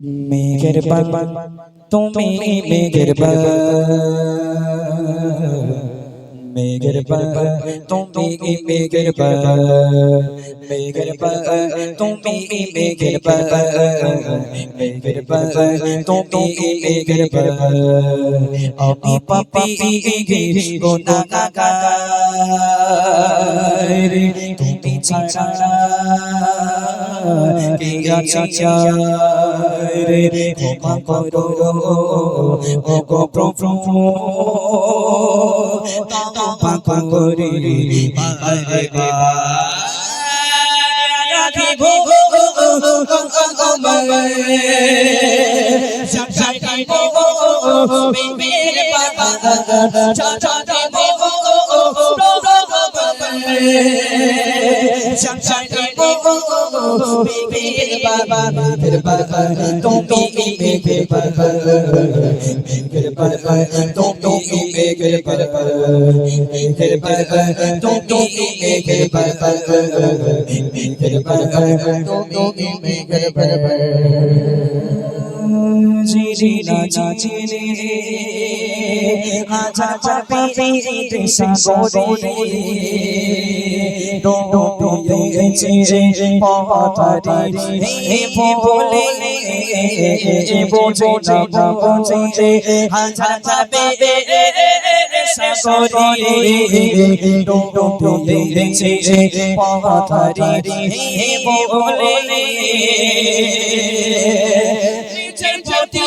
মেঘের বাবা তুমি মেঘের বাবা মেঘের বাবা তুমি মেঘের বাবা মেঘের বাবা তুমি মেঘের বাবা মেঘের বাবা তুমি মেঘের বাবা আমি পাপি গুনাহগার তুমি ছাড়া। কে আছে রে ক্ষমা করো ও গো প্রভু তওবা করি আরে বাবা রাখিব সাজাইব বিবির বাবা সাজাইব সাজাইব বিবির বাবা বিবির বাবা তুমি মেঘের বাবা মেঘের বাবা তুমি মেঘের বাবা মেঘের বাবা তুমি মেঘের বাবা মেঘের বাবা তুমি মেঘের বাবা জিরি না জিরি আজা পাপি সাগরে ডোবেছে পথারি হে বলে বোঝে না বোঝে আজা পাপি সাগরে ডোবেছে পথারি হে বলে নিচে পতি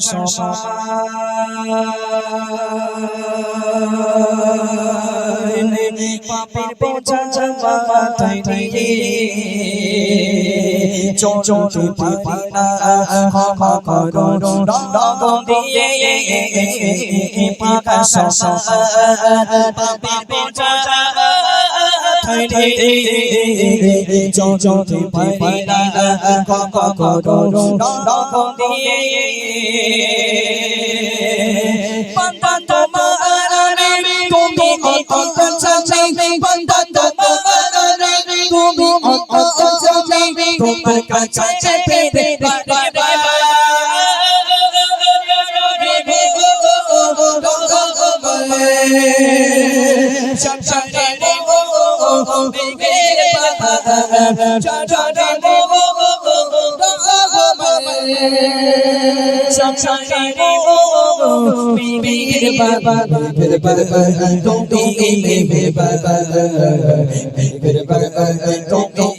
সমানে পাপের বোঝা মাথায় নিয়ে চলতে পারি না নিয়ে চলতে পারি না ক্ষমা করো রঙ দিয়ে বান্দা তোমার রে তুমি অত্যন্ত চাচি বান্দা তোমার রে তুমি অত্যন্ত চাচি তোমার কাছে পেতে বাবা বীর বাবা বীর বাবা তুমি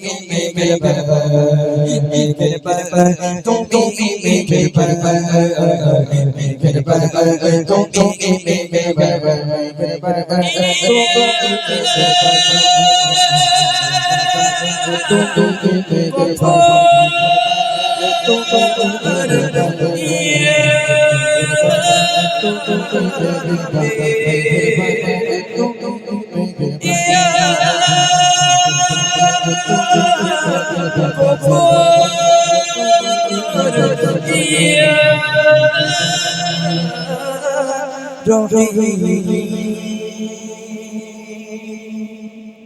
Yeah. Don't